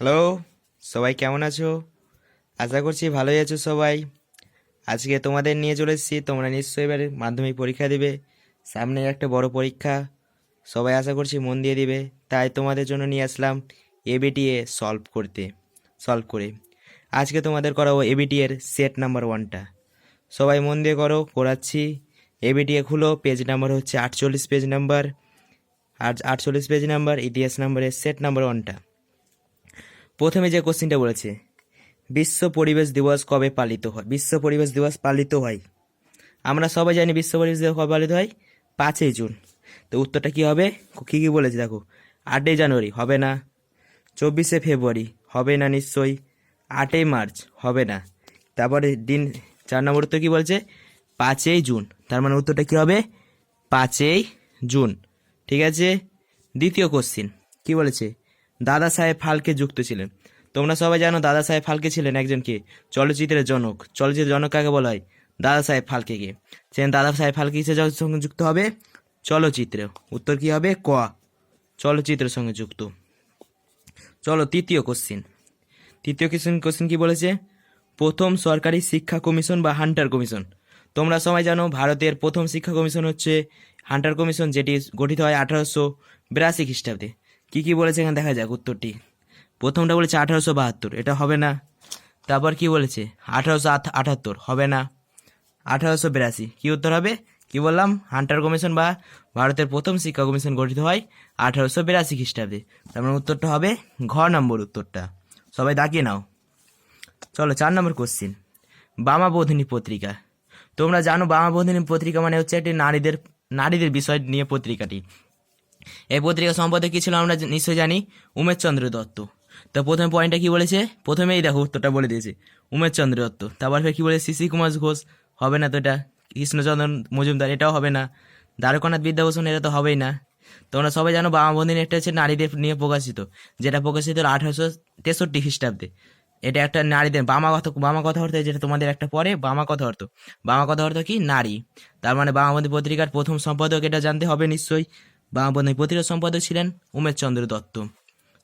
Hello সবাই কেমন আছো? আশা করছি ভালোই আছো সবাই। আজকে তোমাদের নিয়ে চলে এসেছি, তোমরা নিশ্চয়ই এবার মাধ্যমিক পরীক্ষা দিবে সামনে একটা বড় পরীক্ষা। সবাই আশা করছি মন দিয়ে দিবে, তাই তোমাদের জন্য নিয়ে আসলাম এবিটিএ সলভ করতে সলভ করে। আজকে তোমাদের করাবো এবিটি এর সেট নাম্বার ওয়ানটা সবাই মন দিয়ে করো, করাচ্ছি। এবিটিএ খুলো পেজ নাম্বার হচ্ছে আটচল্লিশ পেজ নাম্বার আর আটচল্লিশ পেজ নাম্বার ইতিহাস নাম্বারের সেট নাম্বার ওয়ানটা প্রথমে যে কোশ্চিনটা বলেছে, বিশ্ব পরিবেশ দিবস কবে পালিত হয়? বিশ্ব পরিবেশ দিবস পালিত হয়। আমরা সবাই জানি বিশ্ব পরিবেশ দিবস কবে পালিত হয়? পাঁচই জুন। তো উত্তরটা কি হবে? কী কী বলেছে, দেখো। আটই জানুয়ারি, হবে না। চব্বিশে ফেব্রুয়ারি, হবে না নিশ্চয়ই। আটই মার্চ, হবে না। তারপরে দিন চার নম্বর উত্তর কী বলছে? পাঁচই জুন। তার মানে উত্তরটা কী হবে? পাঁচই জুন। ঠিক আছে? দ্বিতীয় কোশ্চিন, কি বলেছে? দাদা সাহেব ফালকে যুক্ত ছিলেন। তোমরা সবাই জানো দাদা সাহেব ফালকে ছিলেন একজন একজনকে চলচ্চিত্রের জনক। চলচ্চিত্রের জনক কাকে বলা হয়? দাদা সাহেব ফালকেকে সেন দাদা সাহেব ফালকে কিসের সঙ্গে যুক্ত হবে? চলচ্চিত্র। উত্তর কি হবে? ক। চলচ্চিত্রের সঙ্গে যুক্ত। চলো তৃতীয় কোশ্চিন তৃতীয় কোশ্চিন কোশ্চিন কি বলেছে? প্রথম সরকারি শিক্ষা কমিশন বা হান্টার কমিশন? তোমরা সবাই জানো ভারতের প্রথম শিক্ষা কমিশন হচ্ছে হান্টার কমিশন, যেটি গঠিত হয় আঠারোশো বিরাশি খ্রিস্টাব্দে। কী কী বলেছে এখানে? দেখা যাক উত্তরটি। প্রথমটা বলেছে আঠারোশো বাহাত্তর, এটা হবে না। তারপর কি বলেছে? আঠারোশো আটাত্তর, হবে না। আঠারোশো বিরাশি, কী উত্তর হবে? কি বললাম? হান্টার কমিশন বা ভারতের প্রথম শিক্ষা কমিশন গঠিত হয় আঠারোশো বিরাশি খ্রিস্টাব্দে। তার মানে উত্তরটা হবে ঘ নম্বর উত্তরটা। সবাই দাগিয়ে নাও। চলো, চার নম্বর কোশ্চিন বামা বোধিনী পত্রিকা। তোমরা জানো বামা বোধিনী পত্রিকা মানে হচ্ছে একটি নারীদের নারীদের বিষয় নিয়ে পত্রিকাটি। এই পত্রিকা সম্পর্কে কি ছিল আমরা নিশ্চয়ই জানি? উমেশ চন্দ্র দত্ত। তো প্রথম পয়েন্টটা কি বলেছে? প্রথমেই দেখো উত্তরটা বলে দিয়েছে উমেশ চন্দ্র দত্ত। তারপর ফের কী বলে? শিশি কুমার ঘোষ। হবে না তো এটা? কৃষ্ণচন্দ্র মজুমদার, এটাও হবে না। দ্বারকনাথ বিদ্যাভূষণ, এটা তো হবেই না। তোমরা সবাই জানো বামা বন্দিনী একটা হচ্ছে নারীদের নিয়ে প্রকাশিত, যেটা প্রকাশিত হলো আঠারোশো তেষট্টি খ্রিস্টাব্দে। এটা একটা নারীদের বামা কথা বামা কথা অর্থ, যেটা তোমাদের একটা পরে বামা কথা অর্থ। বামা কথা অর্থ কি? নারী। তার মানে বামাবন্ধী পত্রিকার প্রথম সম্পাদক এটা জানতে হবে নিশ্চয়ই। বামাবন্ধী পত্রিকার সম্পাদক ছিলেন উমেশ চন্দ্র দত্ত।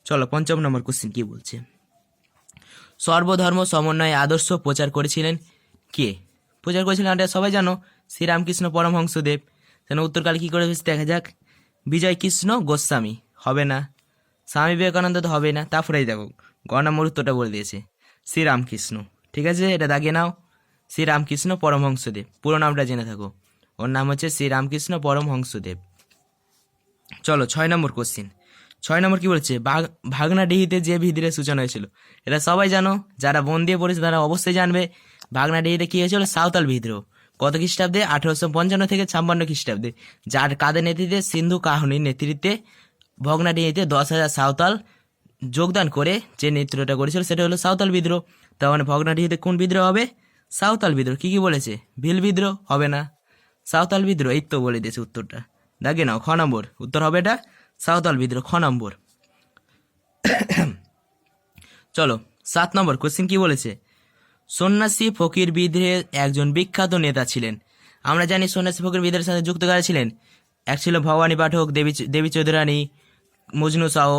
চলো পঞ্চম নম্বর কোশ্চিন কি বলছে? সর্বধর্ম সমন্বয়ে আদর্শ প্রচার করেছিলেন কে? প্রচার করেছিলেন এটা সবাই জানো, শ্রীরামকৃষ্ণ পরমহংসদেব। যেন উত্তরকালে কী করে দেখা যাক। বিজয় কৃষ্ণ গোস্বামী, হবে না। স্বামী বিবেকানন্দ তো হবে না, তারপরেই দেখো, গ নম্বর উত্তরটা বলে দিয়েছে, শ্রীরামকৃষ্ণ। ঠিক আছে, এটা দাগিয়ে নাও। শ্রীরামকৃষ্ণ পরমহংসদেব, পুরো নামটা জেনে থাকো। ওর নাম হচ্ছে শ্রীরামকৃষ্ণ পরমহংসদেব। চলো ছয় নম্বর কোশ্চিন ছয় নম্বর কি বলছে? ভাগনাডিহিতে যে বিদ্রোহের সূচনা হয়েছিল। এটা সবাই জানো, যারা বন দিয়ে পড়েছে তারা অবশ্যই জানবে। ভাগনাডিহিতে কি হয়েছিল? সাঁওতাল বিদ্রোহ। কত খ্রিস্টাব্দে? আঠারোশো পঞ্চান্ন থেকে ছাপ্পান্ন খ্রিস্টাব্দে। যার কাদের নেতৃত্বে? সিন্ধু কাহনির নেতৃত্বে ভগ্নাডিহিতে দশ হাজার সাঁওতাল যোগদান করে যে নেতৃত্বটা করেছিল, সেটা হলো সাঁওতাল বিদ্রোহ। তার মানে ভগ্নাডিহিতে কোন বিদ্রোহ হবে? সাঁওতাল বিদ্রোহ। কি কি বলেছে? ভিল বিদ্রোহ? হবে না। সাঁওতাল বিদ্রোহ, এই তো বলে দিয়েছে উত্তরটা। দেখে নাও, খ নম্বর। উত্তর হবে এটা সাঁওতাল বিদ্রোহ, খ নম্বর। চলো, সাত নম্বর কোশ্চিন কি বলেছে? সন্ন্যাসী ফকির বিদ্রোহের একজন বিখ্যাত নেতা ছিলেন। আমরা জানি সন্ন্যাসী ফকির বিদ্রোহের সাথে যুক্ত কারা ছিলেন? এক ছিল ভবানী পাঠক, দেবী দেবী চৌধুরানী, মজনু সাহ,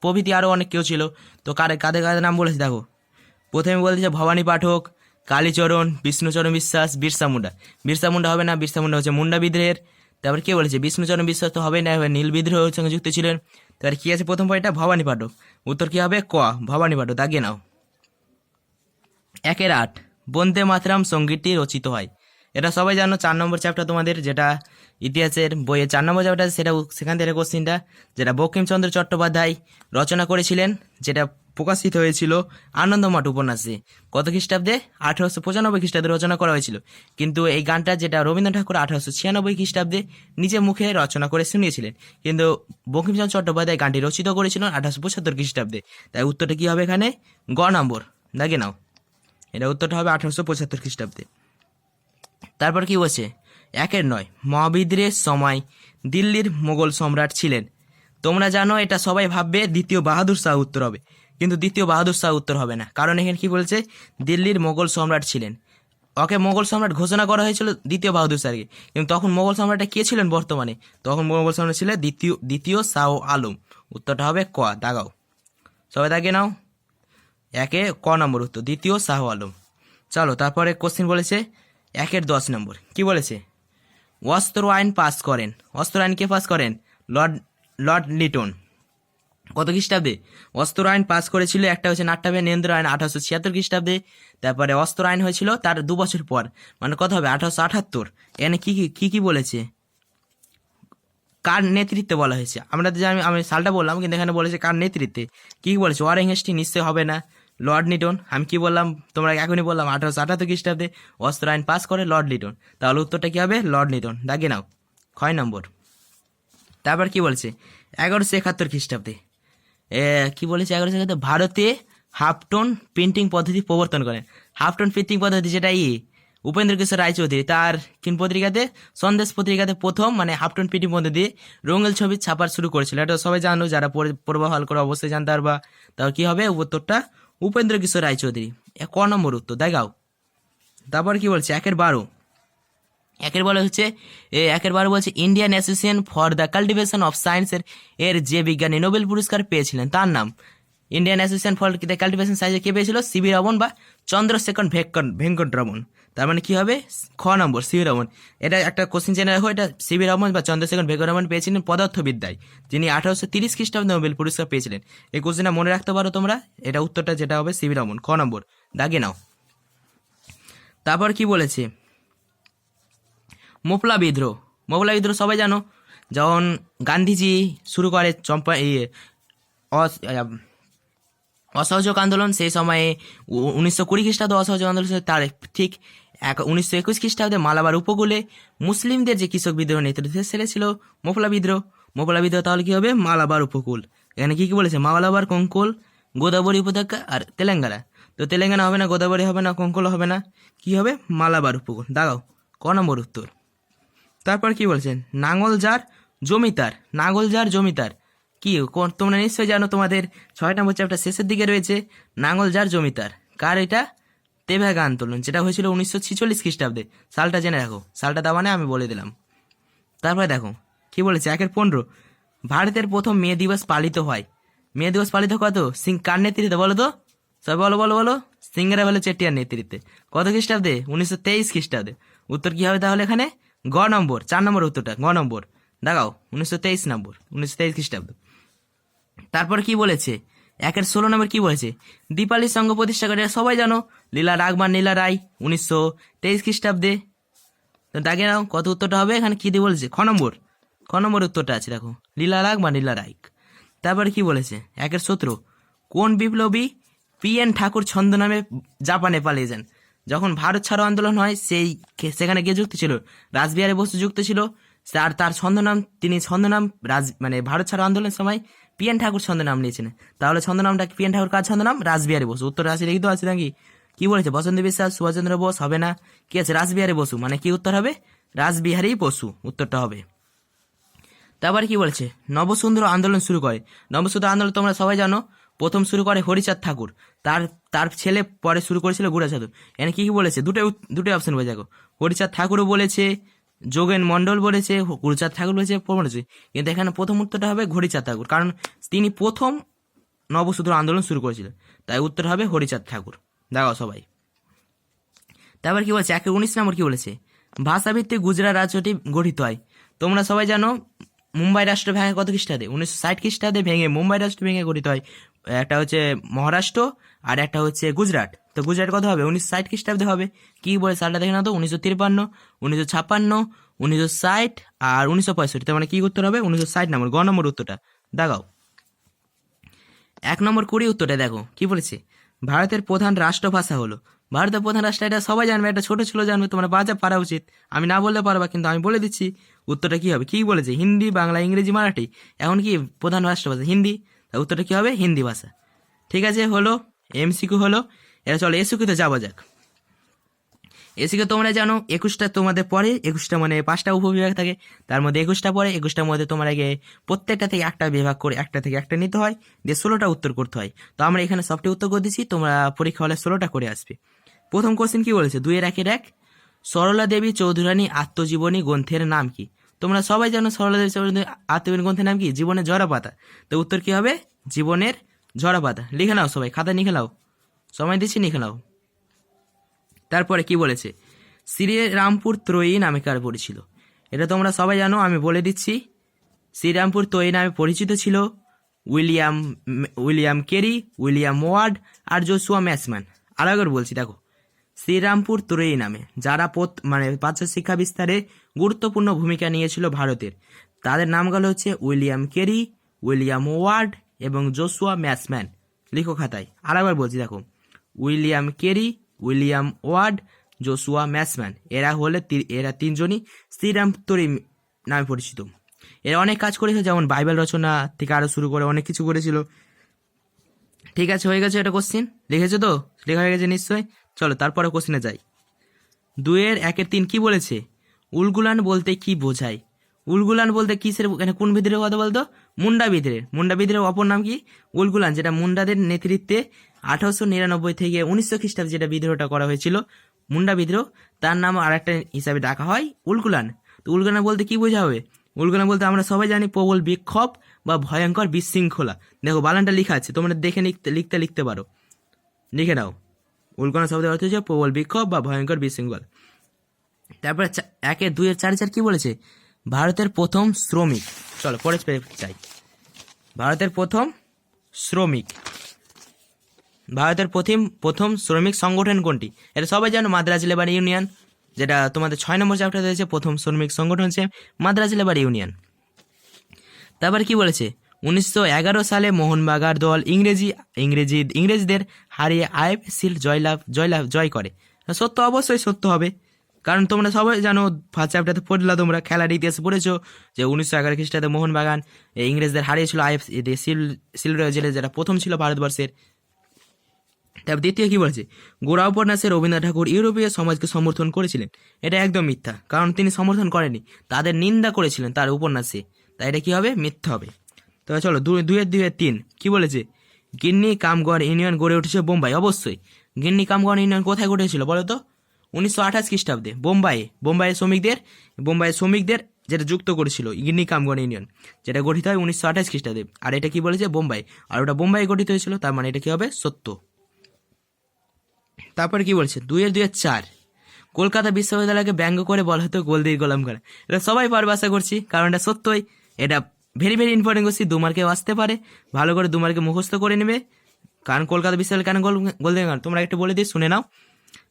প্রভৃতি আরও অনেক কেউ ছিল। তো কাদের কাদের কাদের নাম বলেছে দেখো? প্রথমে বলতেছে ভবানী পাঠক, কালীচরণ, বিষ্ণুচরণ বিশ্বাস, বিরসা মুন্ডা। বিরসা মুন্ডা হবে না, বিরসা মুন্ডা হচ্ছে মুন্ডা বিদ্রোহের। তারপর কে বলেছে বিষ্ণুচরণ বিশ্বাস তো হবেই না নীল বিদ্রোহের সঙ্গে যুক্ত ছিলেন। তার কি আছে প্রথম পয়েন্টটা? ভবানী পাঠক। উত্তর কি হবে? ক। ভবানী পাঠক দাগিয়ে নাও। একের আট। বন্দে মাতরাম সঙ্গীতটি রচিত হয়। এটা সবাই জানো, চার নম্বর চ্যাপ্টার তোমাদের, যেটা ইতিহাসের বইয়ে চার নম্বর চ্যাপ্টার সেটা সেখান থেকে কোশ্চিনটা যেটা বঙ্কিমচন্দ্র চট্টোপাধ্যায় রচনা করেছিলেন, যেটা প্রকাশিত হয়েছিল আনন্দমঠ উপন্যাসে। কত খ্রিস্টাব্দে? আঠারোশো পঁচানব্বই খ্রিস্টাব্দে রচনা করা হয়েছিল। কিন্তু এই গানটা যেটা রবীন্দ্রনাথ ঠাকুর আঠারোশো ছিয়ানব্বই খ্রিস্টাব্দে নিজে মুখে রচনা করে শুনিয়েছিলেন। কিন্তু বঙ্কিমচন্দ্র চট্টোপাধ্যায় গানটি রচিত করেছিলেন আঠারোশো পঁচাত্তর খ্রিস্টাব্দে। তাই উত্তরটা কী হবে এখানে? গ নম্বর। দেখে নাও? এটা উত্তরটা হবে আঠারোশো পঁচাত্তর খ্রিস্টাব্দে। তারপর কি বলছে? একের নয় মহাবিদ্রের সময় দিল্লির মোগল সম্রাট ছিলেন। তোমরা জানো এটা সবাই ভাববে দ্বিতীয় বাহাদুর শাহ উত্তর হবে। কিন্তু দ্বিতীয় বাহাদুর শাহ উত্তর হবে না। কারণ এখানে কি বলছে? দিল্লির মোগল সম্রাট ছিলেন। ওকে মোগল সম্রাট ঘোষণা করা হয়েছিল দ্বিতীয় বাহাদুর শাহকে। কিন্তু তখন মোগল সম্রাটটা কে ছিলেন বর্তমানে? তখন মোগল সম্রাট ছিলেন দ্বিতীয় দ্বিতীয় শাহ আলম। উত্তরটা হবে ক, দাগাও। সবাই দাগে নাও। একে ক নম্বর উত্তর, দ্বিতীয় শাহ আলম। চলো, তারপরে কোশ্চেন বলেছে একের দশ নম্বর। কি বলেছে? অস্ত্র আইন পাস করেন। অস্ত্র আইন কে পাস করেন? Lord Lord Lytton. কত খ্রিস্টাব্দে? অস্ত্র আইন পাস করেছিল একটা হচ্ছে নাট্যাবে নেন্দ্র আইন আঠারোশো ছিয়াত্তর খ্রিস্টাব্দে। তারপরে অস্ত্র আইন হয়েছিল তার দু বছর পর। মানে কত হবে? আঠারোশো আঠাত্তর এখানে কি কি কি কি বলেছে? কার নেতৃত্বে বলা হয়েছে? আমরা তো জানি, আমি সালটা বললাম, কিন্তু এখানে বলেছে কার নেতৃত্বে। কি কি বলেছে? ওয়ারেং হেস্টি নিশ্চয় হবে না। লর্ড লিটন, আমি কি বললাম? তোমরা এখনই বললাম, আঠারোশো আঠাত্তর খ্রিস্টাব্দে অস্ত্র আইন পাস করে লর্ড লিটন। তাহলে উত্তরটা কী হবে? Lord Lytton. দাগে নাও। ছয় নম্বর। তারপর কি বলছে? এগারোশো একাত্তর খ্রিস্টাব্দে। কি বলেছে এগারোশো একাত্তর ভারতে হাফটোন প্রিন্টিং পদ্ধতি প্রবর্তন করেন হাফটোন প্রিন্টিং পদ্ধতি যেটা ই, উপেন্দ্র কিশোর রায়চৌধুরী, তার কিন পত্রিকাতে? সন্দেশ পত্রিকাতে প্রথম মানে হাফটোন প্রিন্টিং পদ্ধতি রঙেল ছবি ছাপার শুরু করেছিল। এটা সবাই জানো, যারা পড়ে- পড়বা হল করে অবশ্যই জানতে পারবা। তাও কি হবে? উত্তরটা উপেন্দ্র কিশোর রায়চৌধুরী। ক নম্বর উত্তর, দেখাও। তারপর কি বলছে? একের বারো। একের বলে হচ্ছে একের বারে বলছে Indian Association for the Cultivation of সায়েন্সের এর যে বিজ্ঞানী নোবেল পুরস্কার পেয়েছিলেন, তার নাম। Indian Association for the Cultivation সায়েন্সে কে পেয়েছিল সিবি রমন বা চন্দ্রশেখর ভেঙ্কট ভেঙ্কটরমন তার মানে কী হবে? খ নম্বর সিবি রমন এটা একটা কোশ্চেন জেনে রাখো এটা সিবি রমন বা চন্দ্রশেখর ভেঙ্কটরমন পেয়েছিলেন পদার্থবিদ্যায়, যিনি আঠারোশো তিরিশ খ্রিস্টাব্দে নোবেল পুরস্কার পেয়েছিলেন। এই কোশ্চেনটা মনে রাখতে পারো তোমরা, এটা উত্তরটা যেটা হবে সিবি রমন খ নম্বর দাগে নাও। তারপর কি বলেছে? মোপলা বিদ্রোহ। মোপলা বিদ্রোহ সবাই জানো, যখন গান্ধীজি শুরু করে চম্পা ইয়ে অস- অসহযোগ আন্দোলন, সেই সময়ে উনিশশো কুড়ি খ্রিস্টাব্দে অসহযোগ আন্দোলন তার ঠিক এক উনিশশো একুশ খ্রিস্টাব্দে মালাবার উপকূলে মুসলিমদের যে কৃষক বিদ্রোহ নেতৃত্বে সেটা ছিল মোফলা বিদ্রোহ। মোফলা বিদ্রোহ তাহলে কী হবে? মালাবার উপকূল। এখানে কী কী বলেছে? মালাবার, কঙ্কল, গোদাবরী উপত্যকা আর তেলেঙ্গানা। তো তেলেঙ্গানা হবে না, গোদাবরী হবে না, কঙ্কল হবে না, কি হবে? মালাবার উপকূল। দাঁড়াও, ক নম্বর উত্তর? তারপর কি বলছেন? নাঙল যার জমিদার নাঙল যার জমিদার কি তোমরা নিশ্চয়ই জানো তোমাদের ছয় নম্বর চ্যাপ্টার শেষের দিকে রয়েছে, নাঙল যার জমিদার কার এটা? তেভাগা আন্দোলন, যেটা হয়েছিল উনিশশো ছিচল্লিশ খ্রিস্টাব্দে। সালটা জেনে রাখো। সালটা মানে আমি বলে দিলাম। তারপরে দেখো, কি বলেছে? একের পনেরো। ভারতের প্রথম মে দিবস পালিত হয়। মে দিবস পালিত কত? সিং, কার নেতৃত্বে বলো তো? সবাই বলো বলো বলো। সিঙ্গারা বলে চেটিয়ার নেতৃত্বে। কত খ্রিস্টাব্দে? উনিশশো তেইশ খ্রিস্টাব্দে। উত্তর কি হবে তাহলে এখানে? গ নম্বর, চার নম্বর উত্তরটা, গ নম্বর। দেখাও উনিশশো তেইশ নম্বর, উনিশশো তেইশ খ্রিস্টাব্দ। তারপর কি বলেছে? একের ষোলো নম্বর কি বলেছে? দীপালি সংঘ প্রতিষ্ঠা করে, সবাই জানো, লীলা রাগমান নীলা রায়, উনিশশো তেইশ খ্রিস্টাব্দে। তো দাগে নাও, কত উত্তরটা হবে? এখানে কী দিয়ে বলেছে? খ নম্বর। খ নম্বর উত্তরটা আছে, দেখো। লীলা রাগ বা নীলা রাইক তারপরে কি বলেছে? একের সতেরো। কোন বিপ্লবী পি এন ঠাকুর ছন্দ নামে জাপানে পালিয়ে যান? যখন ভারত ছাড়ো আন্দোলন হয়, সেই সেখানে কে যুক্ত ছিল। রাসবিহারী বসু যুক্ত ছিল। তার তার ছন্দনাম, তিনি ছন্দনাম রাজ মানে ভারত ছাড়ো আন্দোলনের সময় পি এন ঠাকুর ছন্দনাম নিয়েছিলেন তাহলে ছন্দনামটা পি এন ঠাকুর কার ছন্দনাম? রাসবিহারী বসু। উত্তর রাশি লিখিত আছে নাকি? কি বলেছে? বসন্ত বিশ্বাস, সুভাষচন্দ্র বোস, হবে না? কি আছে? রাসবিহারী বসু। মানে কি উত্তর হবে? রাসবিহারী বসু। উত্তরটা হবে। তারপরে কি বলছে? নবসুন্দর আন্দোলন শুরু করে নবসুন্দর আন্দোলন তোমরা সবাই জানো। প্রথম শুরু করে হরিচাঁদ ঠাকুর। তার তার ছেলে পরে শুরু করেছিল গুড়াচাঁদ এখানে কী কী বলেছে? দুটো দুটো অপশন বলে দেখো। হরিচাঁদ ঠাকুরও বলেছে, যোগেন মণ্ডল বলেছে, গুরুচাঁদ ঠাকুর বলেছে বলেছে। কিন্তু এখানে প্রথম উত্তরটা হবে হরিচাঁদ ঠাকুর। কারণ তিনি প্রথম নবসূত্র আন্দোলন শুরু করেছিলেন। তাই উত্তর হবে হরিচাঁদ ঠাকুর। দেখাও সবাই। তারপর কি বলছে? একে উনিশ নম্বর কি বলেছে? ভাষাভিত্তিক গুজরাট রাজ্যটি গঠিত হয়। তোমরা সবাই জানো, মুম্বাই রাষ্ট্র ভেঙে কত খ্রিস্টাব্দে? উনিশশো ষাট খ্রিস্টাব্দে ভেঙে মুম্বাই রাষ্ট্র ভেঙে গঠিত হয়। একটা হচ্ছে মহারাষ্ট্র আর একটা হচ্ছে গুজরাট। তো গুজরাট কত হবে? উনিশশো ষাট খ্রিস্টাব্দে হবে। কি বলে সালটা দেখে না তো? উনিশশো তিরপান্ন, উনিশশো ছাপ্পান্ন, উনিশশো ষাট আর উনিশশো পঁয়ষট্টি। তার মানে কি উত্তর হবে? উনিশশো ষাট নম্বর। গ নম্বর উত্তরটা। দেখাও এক নম্বর কুড়ি উত্তরটা দেখো। কি বলেছে? ভারতের প্রধান রাষ্ট্রভাষা হলো। ভারতের প্রধান রাষ্ট্র এটা সবাই জানবে। এটা ছোটো ছিল জানবে। তোমরা বাজা পারা উচিত। আমি না বললে পারবা, কিন্তু আমি বলে দিচ্ছি। উত্তরটা কী হবে? কী বলেছে? হিন্দি, বাংলা, ইংরেজি, মারাঠি। এখন কি প্রধান রাষ্ট্রভাষা? হিন্দি। তা উত্তরটা কী হবে? হিন্দি ভাষা। ঠিক আছে, হলো এমসিকিউ হলো এটা চলো এসিকিউতে যাওয়া যাক। এসিকে তোমরা জানো, একুশটা তোমাদের পরে, একুশটা মানে পাঁচটা উপবিভাগ থাকে। তার মধ্যে একুশটা পরে, একুশটার মধ্যে তোমার আগে প্রত্যেকটা থেকে একটা বিভাগ করে, একটা থেকে একটা নিতে হয়, দিয়ে ষোলোটা উত্তর করতে হয়। তো আমরা এখানে সবটি উত্তর করে দিচ্ছি তোমরা পরীক্ষা হলে ষোলোটা করে আসবে। প্রথম কোশ্চেন কি বলেছে? দুইয়ের একের এক, সরলা দেবী চৌধুরানী আত্মজীবনী গ্রন্থের নাম কি? তোমরা সবাই জানো সরলা আত্মজীবনী গ্রন্থের নাম কি? জীবনের জরা পাতা তো উত্তর কি হবে? জীবনের ঝরা পাতা লিখে নাও সবাই, খাতা লিখে নাও। সময় দিচ্ছি লিখে নাও। তারপরে কি বলেছে? শ্রীরামপুর ত্রয়ী নামে কার পরিছিল এটা তোমরা সবাই জানো, আমি বলে দিচ্ছি। শ্রীরামপুর ত্রয়ী নামে পরিচিত ছিল William William Carey, William Ward আর জোসুয়া ম্যাসম্যান। আর একবার বলছি, দেখো। শ্রীরামপুর ত্রয়ী নামে, যারা পথ- মানে প্রাচ্য শিক্ষা বিস্তারে গুরুত্বপূর্ণ ভূমিকা নিয়েছিল ভারতের। তাদের নামগুলো হচ্ছে উইলিয়াম কেরি, উইলিয়াম ওয়ার্ড এবং জোসুয়া ম্যাসম্যান লিখো খাতায় আর একবার বলছি, দেখো, William Carey, William Ward, Joshua Marshman, এরা হলে এরা তিনজনই শ্রীরাম তরি নামে পরিচিত। এরা অনেক কাজ করেছে, যেমন বাইবেল রচনা থেকে আরও শুরু করে অনেক কিছু করেছিল। ঠিক আছে, হয়ে গেছে এটা কোশ্চিন লিখেছো তো? লেখা হয়ে গেছে নিশ্চয়ই? চলো তারপরে কোশ্চিনে যাই। দুয়ের একের তিন কি বলেছে? উলগুলান বলতে কি বোঝায়? উলগুলান বলতে কিসের এখানে কোন বিদ্রোহের কথা বলতো? মুন্ডা বিদ্রোহের। মুন্ডা বিদ্রোহের অপর নাম কি? উলগুলান, যেটা মুন্ডাদের নেতৃত্বে আঠারোশো নিরানব্বই থেকে উনিশশো খ্রিস্টাব্দে যেটা বিদ্রোহটা করা হয়েছিল, মুন্ডা বিদ্রোহ, তার নাম আর একটা হিসাবে ডাকা হয় উলগুলান। তো উলগুলান বলতে কি বোঝা হবে? উলগুলান বলতে আমরা সবাই জানি প্রবল বিক্ষোভ বা ভয়ঙ্কর বিশৃঙ্খলা। দেখো বালানটা লেখা আছে, তোমরা দেখে লিখতে লিখতে লিখতে পারো। লিখে নাও। উল্কনা শব্দের অর্থ হচ্ছে প্রবল বিক্ষোভ বা ভয়ঙ্কর বিশৃঙ্খল। তারপরে একের দুইয়ের চার চার কি বলেছে? ভারতের প্রথম শ্রমিক। চলো, পরে চাই ভারতের প্রথম শ্রমিক। ভারতের প্রথম প্রথম শ্রমিক সংগঠন কোনটি? এটা সবাই জানো, মাদ্রাজ লেবার ইউনিয়ন, যেটা তোমাদের ছয় নম্বর চ্যাপ্টার রয়েছে, প্রথম শ্রমিক সংগঠন হচ্ছে মাদ্রাজ লেবার ইউনিয়ন। তারপর কি বলেছে? উনিশশো এগারো সালে মোহনবাগান দল ইংরেজি ইংরেজি, ইংরেজদের হারিয়ে আইএফএসির জয়লাভ জয়লাভ, জয় করে। সত্য অবশ্যই সত্য হবে। কারণ তোমরা সবাই জানো ফার্স্ট চ্যাপ্টারে পড়লা, তোমরা খেলার ইতিহাস পড়েছো যে উনিশশো এগারো খ্রিস্টাব্দে মোহনবাগান ইংরেজদের হারিয়েছিল আইএফ সিল সিলভার জেলে, যেটা প্রথম ছিল ভারতবর্ষের। তারপর দ্বিতীয় কী বলেছে? গোড়া উপন্যাসে রবীন্দ্রনাথ ঠাকুর ইউরোপীয় সমাজকে সমর্থন করেছিলেন। এটা একদম মিথ্যা, কারণ তিনি সমর্থন করেনি তাদের নিন্দা করেছিলেন তার উপন্যাসে। তাই এটা কী হবে? মিথ্যা হবে। তবে চলো, দুই দুইয়ের দুইয়ের তিন। কি বলেছে? গিন্নি কামগড় ইউনিয়ন গড়ে উঠেছে বোম্বাই। অবশ্যই। গিন্নি কামগড় ইউনিয়ন কোথায় গড়ে উঠেছিল বলো তো? উনিশশো আঠাশ খ্রিস্টাব্দে বোম্বাইয়ে। বোম্বাইয়ের শ্রমিকদের বোম্বাইয়ের শ্রমিকদের যেটা যুক্ত করেছিল গিন্নি কামগড় ইউনিয়ন, যেটা গঠিত হয় উনিশশো আঠাশ খ্রিস্টাব্দে। আর এটা কি বলেছে? বোম্বাই। আর ওটা বোম্বাই গঠিত হয়েছিল, তার মানে এটা কি হবে? সত্য। তারপরে কি বলছে? দুইয়ের দুইয়ের চার। কলকাতা বিশ্ববিদ্যালয়কে ব্যঙ্গ করে বলা হতো গোলদির গোলাম খান এটা সবাই পারবে আশা করছি, কারণ এটা সত্যই। এটা ভেরি ভেরি ইম্পর্টেন্ট করছি দু মার্কেও আসতে পারে। ভালো করে দু মার্কে মুখস্থ করে নেবে। কারণ কলকাতা বিশ্ববিদ্যালয় কেন গোল গোলদির খান তোমরা একটু বলে দিই, শুনে নাও।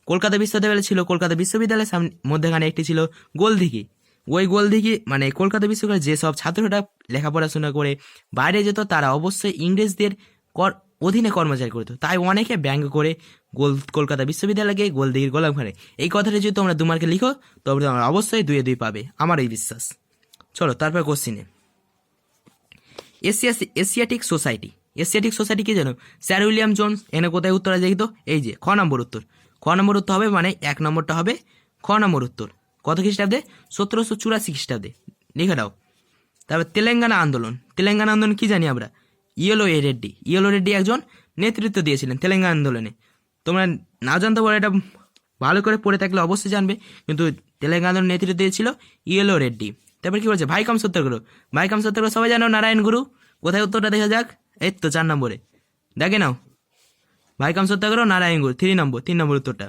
কলকাতা বিশ্ববিদ্যালয় ছিল কলকাতা বিশ্ববিদ্যালয়ের সামনে মধ্যখানে একটি ছিল গোলদিঘি। ওই গোলদিঘি মানে কলকাতা বিশ্ববিদ্যালয়ে যেসব ছাত্ররা লেখাপড়াশোনা করে বাইরে যেত, তারা অবশ্যই ইংরেজদের কর অধীনে কর্মচারী করতো। তাই অনেকে ব্যঙ্গ করে গোল কলকাতা বিশ্ববিদ্যালয়কে গোলদিঘির গোলাম খানে এই কথাটা যদি তোমরা দু মার্কে লিখো, তবে তোমরা অবশ্যই দুয়ে দুই পাবে। আমার এই বিশ্বাস। চলো, তারপর কোশ্চিনে Asia Asiatic Society. Asiatic Society কি জানো? Sir William Jones. এনে কোথায় উত্তর আছে তো? এই যে, খ নম্বর উত্তর। খ নম্বর উত্তর হবে মানে এক নম্বরটা হবে খ নম্বর উত্তর। কত খ্রিস্টাব্দে? সতেরোশো চুরাশি খ্রিস্টাব্দে। লিখে দাও। তারপর তেলেঙ্গানা আন্দোলন। তেলেঙ্গানা আন্দোলন কি জানি আমরা? ইয়েলো এ রেড্ডি। ইয়েলো রেড্ডি একজন নেতৃত্ব দিয়েছিলেন তেলেঙ্গানা আন্দোলনে। তোমরা না জানতে পারো, এটা ভালো করে পড়ে থাকলে অবশ্যই জানবে। কিন্তু তেলেঙ্গানা আন্দোলন নেতৃত্ব দিয়েছিল ইয়েলো রেড্ডি। তারপর কি বলছে? ভাইকাম সত্যাগ্রহ ভাইকাম সত্যাগ্রহ সবাই জানো, নারায়ণ গুরু। কোথায় উত্তরটা দেখা যাক? এই তো চার নম্বরে। দেখে নাও। ভাইকাম সত্যাগ্রহ নারায়ণ গুরু। থ্রি নম্বর, তিন নম্বর উত্তরটা।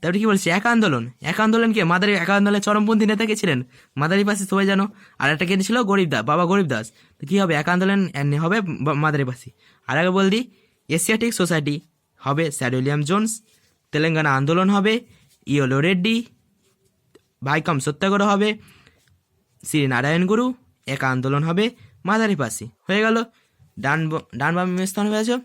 তারপরে কি বলছে? এক আন্দোলন। এক আন্দোলনকে মাদারি, এক আন্দোলনের চরমপন্থী নেতা কে ছিলেন? মাদারি পাশে সবাই জানো। আর একটা কে ছিল? গরিব দাস বাবা গরিব দাস। তো কি হবে? এক আন্দোলন হবে মাদারি পাশে। আর আগে বল দি, এশিয়াটিক সোসাইটি হবে স্যার উইলিয়াম জোন্স। তেলেঙ্গানা আন্দোলন হবে, ইয়োলো রেড্ডি। ভাইকম সত্যাগ্রহ হবে। শ্রী নারায়ণ গুরু, এক আন্দোলন হবে মাদারি পাশি। হয়ে গেল। ডান ডান বামে স্থান হয়ে আছে?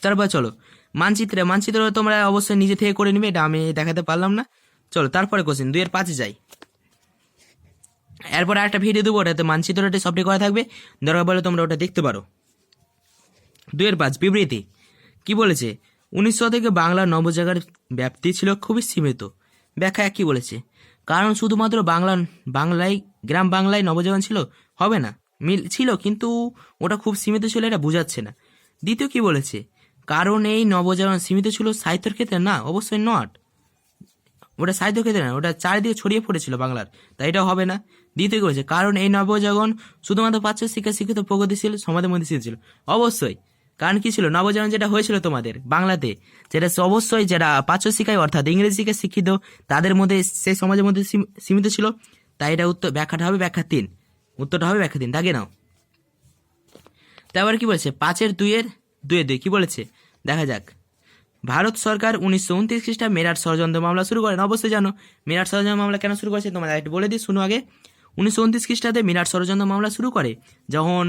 তারপর চলো। মানচিত্রে মানচিত্র তোমরা অবশ্যই নিজে থেকে করে নিবে, এটা আমি দেখাতে পারলাম না। চলো, তারপরে কোশ্চেন দুইয়ের পাঁচে যাই। এরপর একটা ভিডিও দেবো, ওটাতে মানচিত্রটি সবটি করা থাকবে। দরকার বলে তোমরা ওটা দেখতে পারো। দুইয়ের পাঁচ, বিবৃতি। কি বলেছে? উনিশশো থেকে বাংলার নবজাগার ব্যাপ্তি ছিল খুবই সীমিত। ব্যাখ্যা কি বলেছে। কারণ শুধুমাত্র বাংলা, বাংলায়, গ্রাম বাংলায় নবজাগরণ ছিল, হবে না। মিল ছিল, কিন্তু ওটা খুব সীমিত ছিল, এটা বোঝাচ্ছে না। দ্বিতীয় কি বলেছে? কারণ এই নবজাগরণ সীমিত ছিল সাহিত্যের ক্ষেত্রে? না, অবশ্যই নট ওটা সাহিত্য ক্ষেত্রে না, ওটা চারিদিকে ছড়িয়ে পড়েছিল বাংলার, তাই এটা হবে না। দ্বিতীয় কি বলেছে? কারণ এই নবজাগরণ শুধুমাত্র প্রাচ্য শিক্ষা শিক্ষিত প্রগতিশীল সমাজের মধ্যে ছিল। অবশ্যই। কারণ কি ছিল? নবজাগরণ যেটা হয়েছিল তোমাদের বাংলাতে, যেটা অবশ্যই যারা পাচ্য শিখায় অর্থাৎ ইংরেজিকে শিক্ষিত, তাদের মধ্যে সেই সমাজের মধ্যে সীমিত ছিল। তাই এটা উত্তর, ব্যাখ্যাটা হবে ব্যাখ্যা তিন। উত্তরটা হবে ব্যাখ্যা তিন। দাগে নাও। তারপর কি বলেছে? পাঁচের দুইয়ের দুয়ে দুই, কি বলেছে? দেখা যাক। ভারত সরকার উনিশশো উনত্রিশ খ্রিস্টা মেরাট ষড়যন্ত্র মামলা শুরু করেন। অবশ্যই জানো মেরাট ষড়যন্ত্র মামলা কেন শুরু করেছে? তোমাদের একটু বলে দিই, শুনো আগে। উনিশশো উনত্রিশ খ্রিস্টাব্দে মেরাট ষড়যন্ত্র মামলা শুরু করে যখন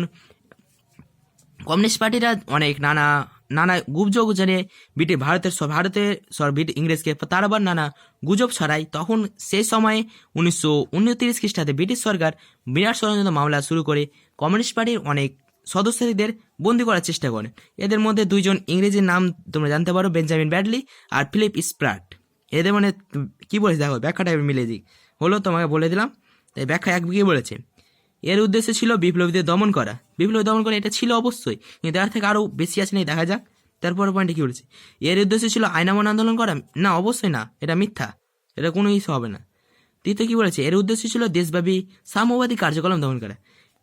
কমিউনিস্ট পার্টিরা অনেক নানা নানা গুজব জানিয়ে ব্রিটিশ ভারতের স- ভারতের সর ব্রিটিশ ইংরেজকে তার আবার নানা গুজব ছড়ায়। তখন সেই সময়ে উনিশশো উনত্রিশ খ্রিস্টাব্দে ব্রিটিশ সরকার বিরাট ষড়যন্ত্র মামলা শুরু করে কমিউনিস্ট পার্টির অনেক সদস্যদের বন্দি করার চেষ্টা করে। এদের মধ্যে দুইজন ইংরেজির নাম তোমরা জানতে পারো, বেঞ্জামিন ব্যাডলি আর ফিলিপ স্প্রাট। এদের মানে কি বলেছে? দেখো, ব্যাখ্যাটা মিলে দিই। হলো তোমাকে বলে দিলাম তাই ব্যাখ্যা এক বিঘে বলেছে? এর উদ্দেশ্য ছিল বিপ্লবীদের দমন করা। বিপ্লবী দমন করা এটা ছিল অবশ্যই। কিন্তু তার থেকে আরও বেশি আছে নাই, দেখা যাক। তারপর পয়েন্টে কী বলেছে এর উদ্দেশ্য ছিল আইনামন আন্দোলন করা? না, অবশ্যই না। এটা মিথ্যা। এটা কোনো ইস্যু হবে না। তৃতীয় কী বলেছে? এর উদ্দেশ্য ছিল দেশব্যাপী সাম্যবাদী কার্যকলাপ দমন করা।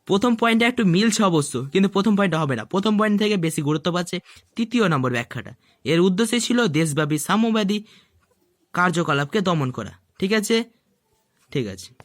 প্রথম পয়েন্টে একটু মিলছে অবশ্য, কিন্তু প্রথম পয়েন্টটা হবে না। প্রথম পয়েন্ট থেকে বেশি গুরুত্ব পাচ্ছে তৃতীয় নম্বর ব্যাখ্যাটা। এর উদ্দেশ্য ছিল দেশব্যাপী সাম্যবাদী কার্যকলাপকে দমন করা। ঠিক আছে? ঠিক আছে।